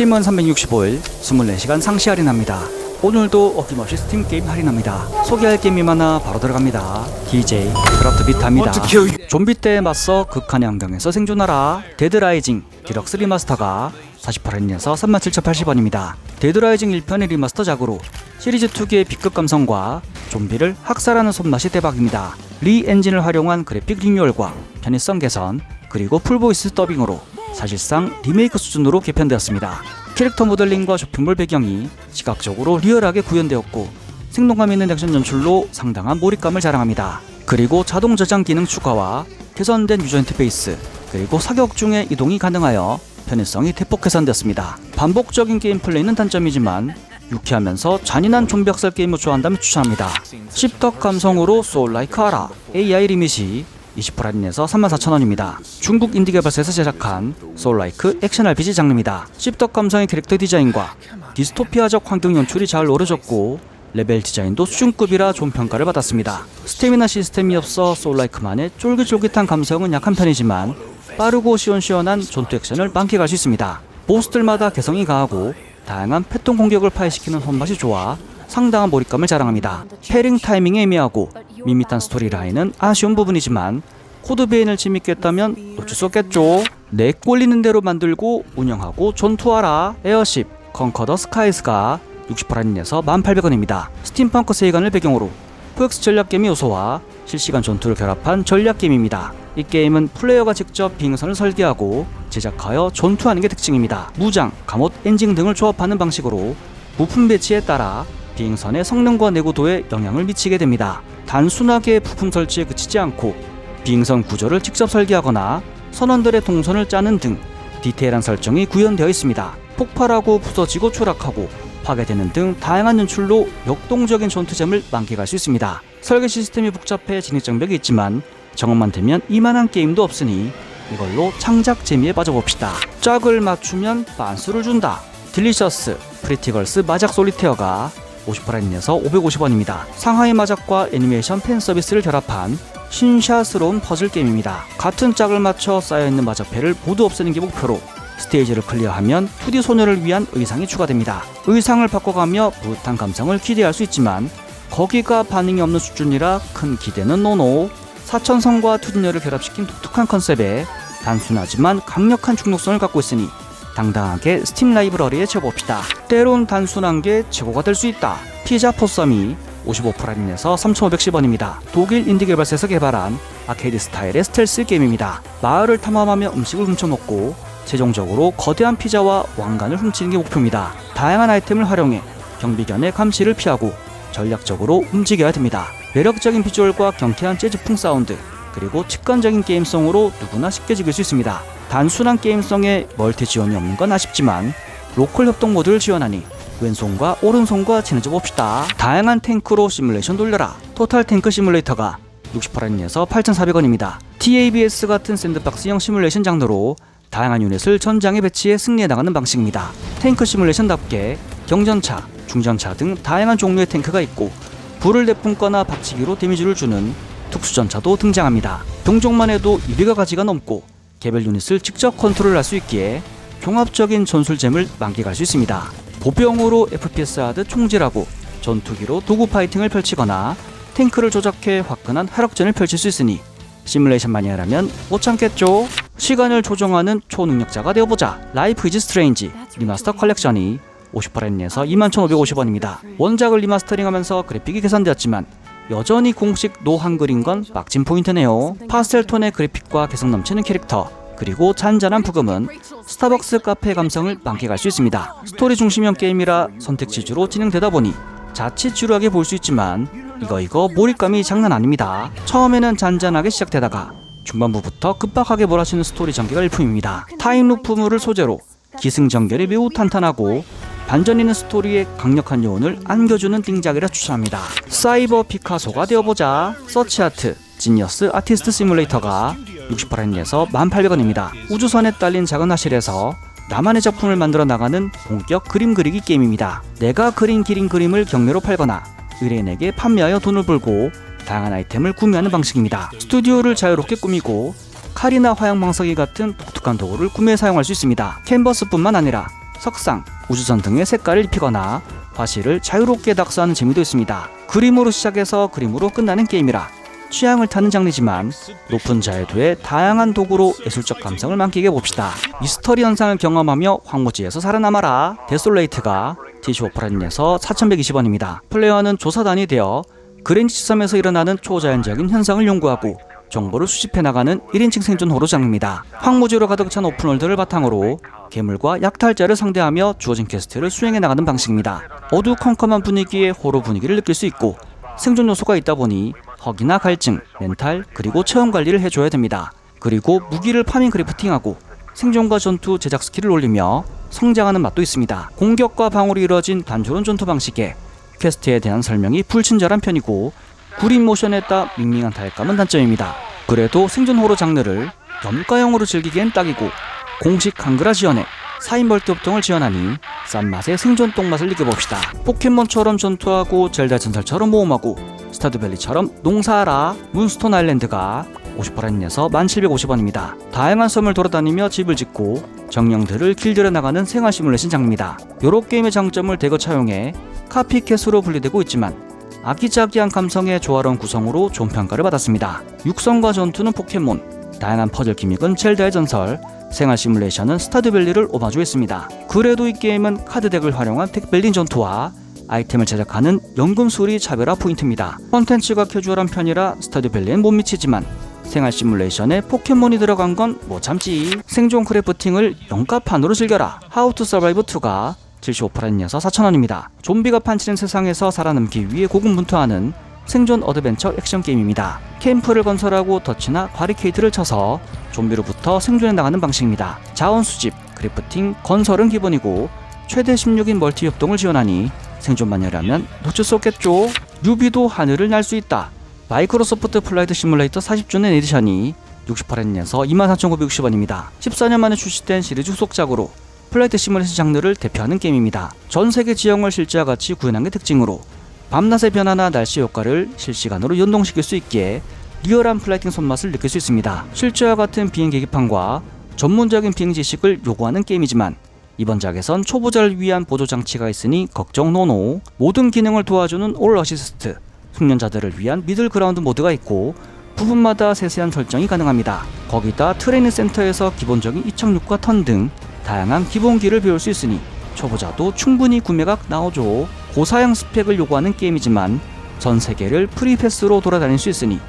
스팀은 365일 24시간 상시 할인합니다. 오늘도 어김없이 스팀 게임 할인합니다. 소개할 게임이 많아 바로 들어갑니다. DJ 크라프트 비타입니다. 좀비 때에 맞서 극한의 환경에서 생존하라. 데드라이징 디럭스 리마스터가 48할인에서 37,080원입니다. 데드라이징 1편의 리마스터작으로 시리즈 2기의 B급 감성과 좀비를 학살하는 손맛이 대박입니다. 리 엔진을 활용한 그래픽 리뉴얼과 편의성 개선 그리고 풀보이스 더빙으로 사실상 리메이크 수준으로 개편되었습니다. 캐릭터 모델링과 쇼핑몰 배경이 시각적으로 리얼하게 구현되었고 생동감 있는 액션 연출로 상당한 몰입감을 자랑합니다. 그리고 자동 저장 기능 추가와 개선된 유저 인터페이스 그리고 사격 중에 이동이 가능하여 편의성이 대폭 개선되었습니다. 반복적인 게임 플레이는 단점이지만 유쾌하면서 잔인한 좀비 학살 게임을 좋아한다면 추천합니다. 씹덕 감성으로 소울라이크 하라 AI 리밋이 20% 할인해서 34,000원입니다. 중국 인디 개발사에서 제작한 소울라이크 액션 RPG 장르입니다. 씹덕 감성의 캐릭터 디자인과 디스토피아적 환경 연출이 잘 어우러졌고 레벨 디자인도 수준급이라 좋은 평가를 받았습니다. 스태미나 시스템이 없어 소울라이크만의 쫄깃쫄깃한 감성은 약한 편이지만 빠르고 시원시원한 전투 액션을 만끽할 수 있습니다. 보스들마다 개성이 강하고 다양한 패턴 공격을 파괴시키는 손맛이 좋아 상당한 몰입감을 자랑합니다. 패링 타이밍이 애매하고 밋밋한 스토리 라인은 아쉬운 부분이지만 코드베인을 재밌게 했다면 놓칠 수 없겠죠. 내 꼴리는 대로 만들고 운영하고 전투하라 에어십 컨커더 스카이스가 60%할인에서 18,000원입니다. 스팀펑크 세계관을 배경으로 포엑스 전략 게임 요소와 실시간 전투를 결합한 전략 게임입니다. 이 게임은 플레이어가 직접 비행선을 설계하고 제작하여 전투하는 게 특징입니다. 무장, 감옷, 엔진 등을 조합하는 방식으로 부품 배치에 따라 비행선의 성능과 내구도에 영향을 미치게 됩니다. 단순하게 부품 설치에 그치지 않고 비행선 구조를 직접 설계하거나 선원들의 동선을 짜는 등 디테일한 설정이 구현되어 있습니다. 폭발하고 부서지고 추락하고 파괴되는 등 다양한 연출로 역동적인 전투잼을 만끽할 수 있습니다. 설계 시스템이 복잡해 진입 장벽이 있지만 정원만 되면 이만한 게임도 없으니 이걸로 창작 재미에 빠져봅시다. 짝을 맞추면 반수를 준다. 딜리셔스 프리티걸스 마작 솔리테어가 50%할인에서 550원입니다. 상하이 마작과 애니메이션 팬 서비스를 결합한 신샤스러운 퍼즐 게임입니다. 같은 짝을 맞춰 쌓여있는 마작패를 모두 없애는 게 목표로 스테이지를 클리어하면 2D 소녀를 위한 의상이 추가됩니다. 의상을 바꿔가며 뿌듯한 감성을 기대할 수 있지만 거기가 반응이 없는 수준이라 큰 기대는 노노. 사천성과 투디녀를 결합시킨 독특한 컨셉에 단순하지만 강력한 중독성을 갖고 있으니 당당하게 스팀 라이브러리에 채워봅시다. 때론 단순한 게 최고가 될 수 있다. 피자 포썸이 55% 할인해서 3,510원입니다. 독일 인디 개발사에서 개발한 아케이드 스타일의 스텔스 게임입니다. 마을을 탐험하며 음식을 훔쳐먹고 최종적으로 거대한 피자와 왕관을 훔치는 게 목표입니다. 다양한 아이템을 활용해 경비견의 감시를 피하고 전략적으로 움직여야 됩니다. 매력적인 비주얼과 경쾌한 재즈풍 사운드 그리고 직관적인 게임성으로 누구나 쉽게 즐길 수 있습니다. 단순한 게임성에 멀티 지원이 없는 건 아쉽지만 로컬 협동 모드를 지원하니 왼손과 오른손과 친해져 봅시다. 다양한 탱크로 시뮬레이션 돌려라. 토탈 탱크 시뮬레이터가 68원에서 8,400원입니다. TABS 같은 샌드박스형 시뮬레이션 장르로 다양한 유닛을 전장에 배치해 승리해 나가는 방식입니다. 탱크 시뮬레이션답게 경전차, 중전차 등 다양한 종류의 탱크가 있고 불을 내뿜거나 박치기로 데미지를 주는 특수전차도 등장합니다. 병종만 해도 200여 가지가 넘고 개별 유닛을 직접 컨트롤할 수 있기에 종합적인 전술잼을 만끽할 수 있습니다. 보병으로 FPS 하듯 총질하고 전투기로 도구 파이팅을 펼치거나 탱크를 조작해 화끈한 화력전을 펼칠 수 있으니 시뮬레이션 마니아라면 못 참겠죠? 시간을 조정하는 초능력자가 되어보자 라이프 이즈 스트레인지 리마스터 컬렉션이 50%에서 21,550원입니다. 원작을 리마스터링하면서 그래픽이 개선되었지만 여전히 공식 노 한글인 건 빡진 포인트네요. 파스텔 톤의 그래픽과 개성 넘치는 캐릭터 그리고 잔잔한 부금은 스타벅스 카페 감성을 만끽할 수 있습니다. 스토리 중심형 게임이라 선택지 주로 진행되다 보니 자칫 지루하게 볼 수 있지만 이거 이거 몰입감이 장난 아닙니다. 처음에는 잔잔하게 시작되다가 중반부부터 급박하게 몰아치는 스토리 전개가 일품입니다. 타임루프물을 소재로 기승전결이 매우 탄탄하고 반전 있는 스토리에 강력한 요원을 안겨주는 띵작이라 추천합니다. 사이버 피카소가 되어보자 서치아트 지니어스 아티스트 시뮬레이터가 68엔에서 1800원입니다. 우주선에 딸린 작은 화실에서 나만의 작품을 만들어 나가는 본격 그림 그리기 게임입니다. 내가 그린 기린 그림을 경매로 팔거나 의뢰인에게 판매하여 돈을 벌고 다양한 아이템을 구매하는 방식입니다. 스튜디오를 자유롭게 꾸미고 칼이나 화양방석이 같은 독특한 도구를 구매해 사용할 수 있습니다. 캔버스뿐만 아니라 석상, 우주선 등의 색깔을 입히거나 화실을 자유롭게 낙서하는 재미도 있습니다. 그림으로 시작해서 그림으로 끝나는 게임이라 취향을 타는 장르지만 높은 자유도에 다양한 도구로 예술적 감성을 만끽해 봅시다. 미스터리 현상을 경험하며 황무지에서 살아남아라. 데솔레이트가 티슈 오프라인에서 4,120원입니다. 플레이어는 조사단이 되어 그랜지 시섬에서 일어나는 초자연적인 현상을 연구하고 정보를 수집해 나가는 1인칭 생존 호러 장르입니다. 황무지로 가득 찬 오픈월드를 바탕으로 괴물과 약탈자를 상대하며 주어진 퀘스트를 수행해 나가는 방식입니다. 어두컴컴한 분위기에 호러 분위기를 느낄 수 있고 생존 요소가 있다 보니 허기나 갈증, 멘탈, 그리고 체험 관리를 해줘야 됩니다. 그리고 무기를 파밍 크래프팅하고 생존과 전투 제작 스킬을 올리며 성장하는 맛도 있습니다. 공격과 방어로 이루어진 단조로운 전투 방식에 퀘스트에 대한 설명이 불친절한 편이고 구린 모션에 따 밍밍한 타격감은 단점입니다. 그래도 생존 호러 장르를 염가형으로 즐기기엔 딱이고 공식 한글화 지원에 4인 멀티 협동을 지원하니 싼 맛의 생존 똥맛을 느껴봅시다. 포켓몬처럼 전투하고 젤다 전설처럼 모험하고 스타드밸리처럼 농사하라 문스톤 아일랜드가 50%에서 1750원입니다. 다양한 섬을 돌아다니며 집을 짓고 정령들을 길들여 나가는 생활 시뮬레이션 장르입니다. 요런 게임의 장점을 대거 차용해 카피캣으로 분리되고 있지만 아기자기한 감성의 조화로운 구성으로 좋은 평가를 받았습니다. 육성과 전투는 포켓몬, 다양한 퍼즐 기믹은 젤다의 전설, 생활 시뮬레이션은 스타드밸리를 오마주했습니다. 그래도 이 게임은 카드덱을 활용한 덱벨린 전투와 아이템을 제작하는 연금 수리 차별화 포인트입니다. 컨텐츠가 캐주얼한 편이라 스타드밸리엔 못 미치지만 생활 시뮬레이션에 포켓몬이 들어간 건못 참지. 생존 크래프팅을 영가판으로 즐겨라. 하우 투 서바이브 2가 75%에서 4,000원입니다. 좀비가 판치는 세상에서 살아남기 위해 고군분투하는 생존 어드벤처 액션 게임입니다. 캠프를 건설하고 덫이나 바리케이트를 쳐서 좀비로부터 생존해 나가는 방식입니다. 자원 수집, 크래프팅, 건설은 기본이고 최대 16인 멀티 협동을 지원하니 생존만 하려면 놓칠 수 없겠죠. 유비도 하늘을 날 수 있다. 마이크로소프트 플라이트 시뮬레이터 40주년 에디션이 68엔에서 23,960원입니다. 14년 만에 출시된 시리즈 후속작으로 플라이트 시뮬레이션 장르를 대표하는 게임입니다. 전 세계 지형을 실제와 같이 구현한 게 특징으로 밤낮의 변화나 날씨 효과를 실시간으로 연동시킬 수 있기에 리얼한 플라이팅 손맛을 느낄 수 있습니다. 실제와 같은 비행 계기판과 전문적인 비행 지식을 요구하는 게임이지만 이번 작에선 초보자를 위한 보조 장치가 있으니 걱정 노노. 모든 기능을 도와주는 올 어시스트, 숙련자들을 위한 미들 그라운드 모드가 있고 부분마다 세세한 설정이 가능합니다. 거기다 트레이닝 센터에서 기본적인 이착륙과 턴 등 다양한 기본기를 배울 수 있으니 초보자도 충분히 구매가 나오죠. 고사양 스펙을 요구하는 게임이지만 전 세계를 프리패스로 돌아다닐 수 있으니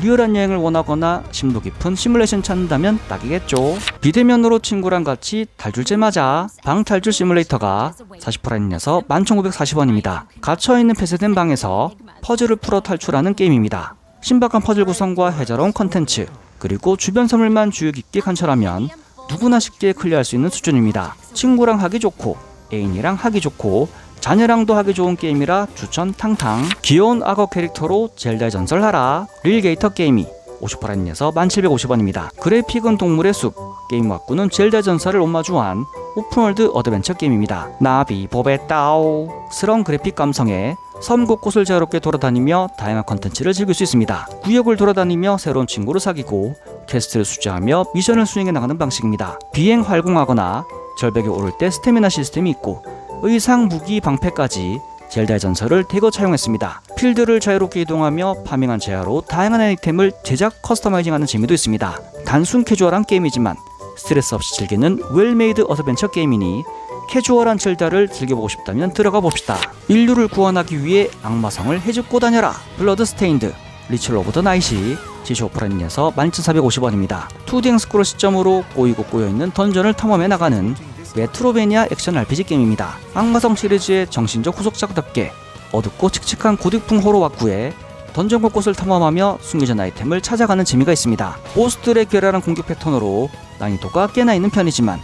리얼한 여행을 원하거나 심도 깊은 시뮬레이션 찾는다면 딱이겠죠. 비대면으로 친구랑 같이 탈출제 맞아 방탈출 시뮬레이터가 40%에서 11,940원입니다. 갇혀있는 폐쇄된 방에서 퍼즐을 풀어 탈출하는 게임입니다. 신박한 퍼즐 구성과 해자로운 컨텐츠 그리고 주변 섬을만 주의 깊게 관찰하면 누구나 쉽게 클리어할 수 있는 수준입니다. 친구랑 하기 좋고 애인이랑 하기 좋고 자녀랑도 하기 좋은 게임이라 추천 탕탕 귀여운 악어 캐릭터로 젤다의 전설하라 릴게이터 게임이 50%에서 1750원입니다. 그래픽은 동물의 숲, 게임 왁구는 젤다 전설을 오마주한 오픈월드 어드벤처 게임입니다. 나비 보베 따오 스러운 그래픽 감성에 섬 곳곳을 자유롭게 돌아다니며 다양한 컨텐츠를 즐길 수 있습니다. 구역을 돌아다니며 새로운 친구를 사귀고 퀘스트를 수주하며 미션을 수행해 나가는 방식입니다. 비행 활공하거나 절벽에 오를 때 스태미나 시스템이 있고 의상, 무기, 방패까지 젤다의 전설을 대거 차용했습니다. 필드를 자유롭게 이동하며 파밍한 재화로 다양한 아이템을 제작 커스터마이징하는 재미도 있습니다. 단순 캐주얼한 게임이지만 스트레스 없이 즐기는 웰메이드 어드벤처 게임이니 캐주얼한 젤다를 즐겨보고 싶다면 들어가 봅시다. 인류를 구원하기 위해 악마성을 해집고 다녀라. 블러드 스테인드, 리첼 오브 더 나이시, 지시 오프라인에서 12,450원입니다. 2D 스크롤 시점으로 꼬이고 꼬여있는 던전을 탐험해 나가는 메트로베니아 액션 RPG 게임입니다. 악마성 시리즈의 정신적 후속작답게 어둡고 칙칙한 고딕풍 호러 왁구에 던전 곳곳을 탐험하며 숨겨진 아이템을 찾아가는 재미가 있습니다. 보스들의 괴랄한 공격 패턴으로 난이도가 꽤나 있는 편이지만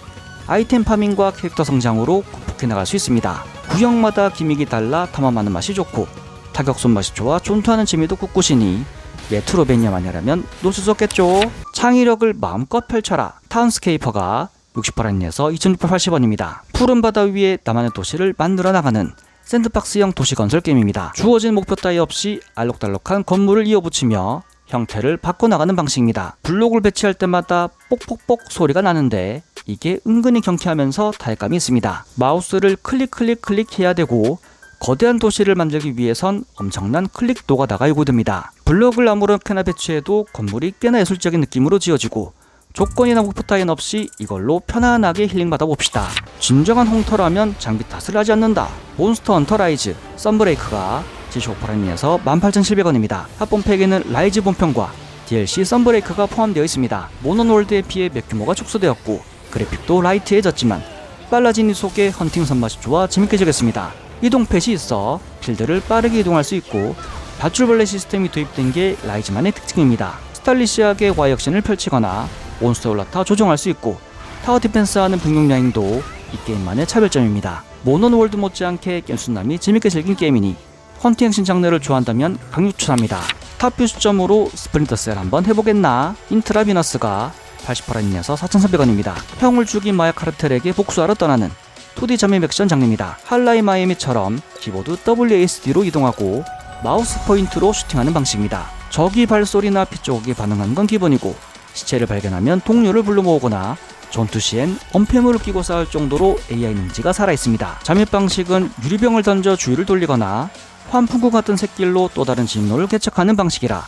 아이템 파밍과 캐릭터 성장으로 극복해 나갈 수 있습니다. 구역마다 기믹이 달라 탐험하는 맛이 좋고 타격 손맛이 좋아 존투하는 재미도 꿋꿋이니 메트로베니아 마냐라면 놓칠 수 없겠죠. 창의력을 마음껏 펼쳐라. 타운스케이퍼가 60%에서 2680원입니다. 푸른 바다 위에 나만의 도시를 만들어 나가는 샌드박스형 도시 건설 게임입니다. 주어진 목표 따위 없이 알록달록한 건물을 이어붙이며 형태를 바꿔나가는 방식입니다. 블록을 배치할 때마다 뽁뽁뽁 소리가 나는데 이게 은근히 경쾌하면서 달감이 있습니다. 마우스를 클릭 클릭 클릭해야 되고 거대한 도시를 만들기 위해선 엄청난 클릭 노가다가 요구됩니다. 블록을 아무렇게나 배치해도 건물이 꽤나 예술적인 느낌으로 지어지고 조건이나 목표 따윈 없이 이걸로 편안하게 힐링받아 봅시다. 진정한 홍터라면 장비 탓을 하지 않는다. 몬스터 헌터 라이즈 썬브레이크가 지시 오퍼라인에서 18,700원입니다. 합본 팩에는 라이즈 본편과 DLC 썬브레이크가 포함되어 있습니다. 모노월드에 비해 몇 규모가 축소되었고 그래픽도 라이트해졌지만 빨라진 이 속에 헌팅 선맛이 좋아 재밌게 즐겼습니다. 이동 펫이 있어 필드를 빠르게 이동할 수 있고 밧줄벌레 시스템이 도입된 게 라이즈만의 특징입니다. 스타일리시하게 와이 액션을 펼치거나 몬스터 올라타 조종할 수 있고 타워 디펜스하는 라인도 이 게임만의 차별점입니다. 모노월드 못지않게 겜순남이 재밌게 즐긴 게임이니 헌팅 액션 장르를 좋아한다면 강력 추천합니다. 탑뷰 시점으로 스프린터 셀 한번 해보겠나? 인트라 비너스가 80%인에서 4,300원입니다. 형을 죽인 마약 카르텔에게 복수하러 떠나는 2D 점입 액션 장르입니다. 할라이 마이애미처럼 키보드 WASD로 이동하고 마우스 포인트로 슈팅하는 방식입니다. 적이 발소리나 피쪽이 반응하는 건 기본이고 시체를 발견하면 동료를 불러 모으거나 전투 시엔 엄폐물을 끼고 싸울 정도로 AI 능지가 살아있습니다. 잠입 방식은 유리병을 던져 주위를 돌리거나 환풍구 같은 샛길로 또 다른 진로를 개척하는 방식이라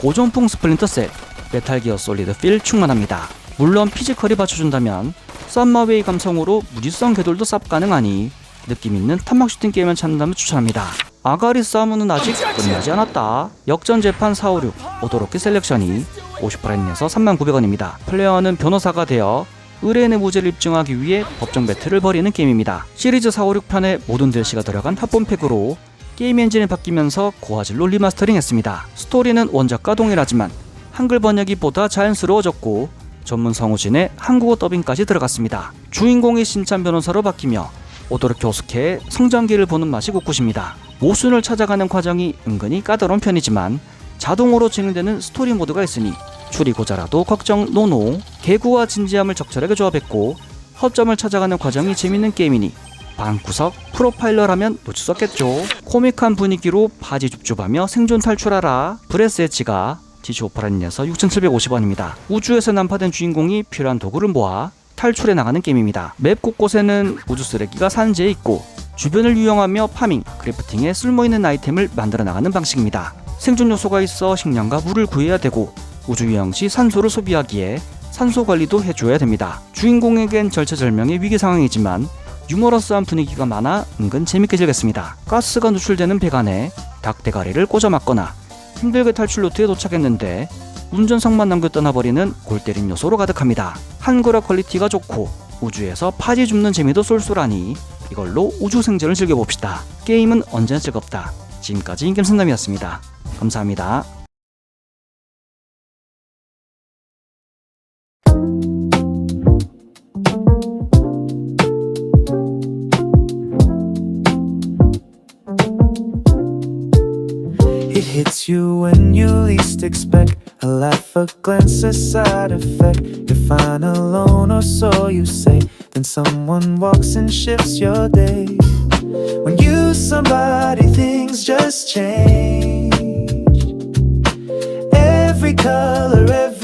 고전풍 스플린터 셋, 메탈 기어 솔리드 필 충만합니다. 물론 피지컬이 받쳐준다면 썸머웨이 감성으로 무지성 궤돌도 쌉 가능하니 느낌 있는 탐막 슈팅 게임을 찾는다면 추천합니다. 아가리 싸움은 아직 끝나지 않았다. 역전 재판 456 오도로키 셀렉션이 50%에서 3,900원입니다. 플레이어는 변호사가 되어 의뢰인의 무죄를 입증하기 위해 법정 배틀을 벌이는 게임입니다. 시리즈 456편의 모든 DLC가 들어간 합본팩으로 게임 엔진이 바뀌면서 고화질로 리마스터링 했습니다. 스토리는 원작과 동일하지만 한글 번역이 보다 자연스러워졌고 전문 성우진의 한국어 더빙까지 들어갔습니다. 주인공이 신참 변호사로 바뀌며 오도르키 오스케의 성장기를 보는 맛이 곳곳입니다. 모순을 찾아가는 과정이 은근히 까다로운 편이지만 자동으로 진행되는 스토리 모드가 있으니 줄이고자라도 걱정 노노 개구와 진지함을 적절하게 조합했고 허점을 찾아가는 과정이 재밌는 게임이니 방구석 프로파일러라면 놓칠 수 없겠죠. 코믹한 분위기로 바지 줍줍하며 생존 탈출하라. 브레스 엣지가 오퍼라인에서 6,750원입니다. 우주에서 난파된 주인공이 필요한 도구를 모아 탈출해 나가는 게임입니다. 맵 곳곳에는 우주 쓰레기가 산재해 있고 주변을 유영하며 파밍, 크래프팅에 쓸모있는 아이템을 만들어 나가는 방식입니다. 생존 요소가 있어 식량과 물을 구해야 되고 우주 유영 시 산소를 소비하기에 산소 관리도 해줘야 됩니다. 주인공에겐 절체절명의 위기 상황이지만 유머러스한 분위기가 많아 은근 재밌게 즐겼습니다. 가스가 누출되는 배관에 닭대가리를 꽂아 맞거나 힘들게 탈출 루트에 도착했는데 운전석만 남겨 떠나버리는 골 때린 요소로 가득합니다. 한글화 퀄리티가 좋고 우주에서 파지 줍는 재미도 쏠쏠하니 이걸로 우주 생존을 즐겨봅시다. 게임은 언제나 즐겁다. 지금까지 임김선남이었습니다. 감사합니다. Hits you when you least expect a laugh, a glance, a side effect. You're fine alone, or so you say. Then someone walks and shifts your day. When you somebody, things just change. Every color, every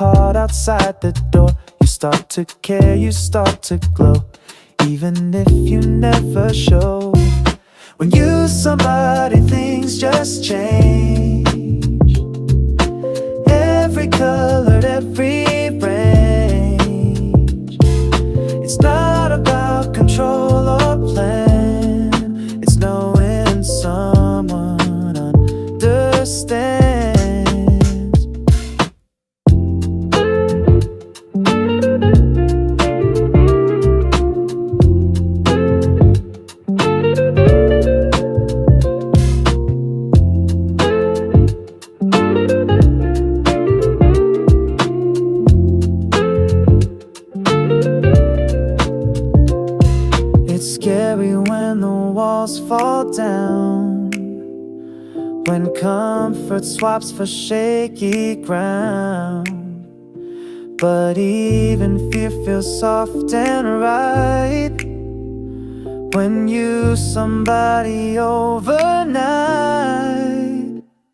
heart outside the door. You start to care, you start to glow. Even if you never show. When you somebody, things just change. Every color, every comfort swaps for shaky ground. But even fear feels soft and right when you somebody overnight.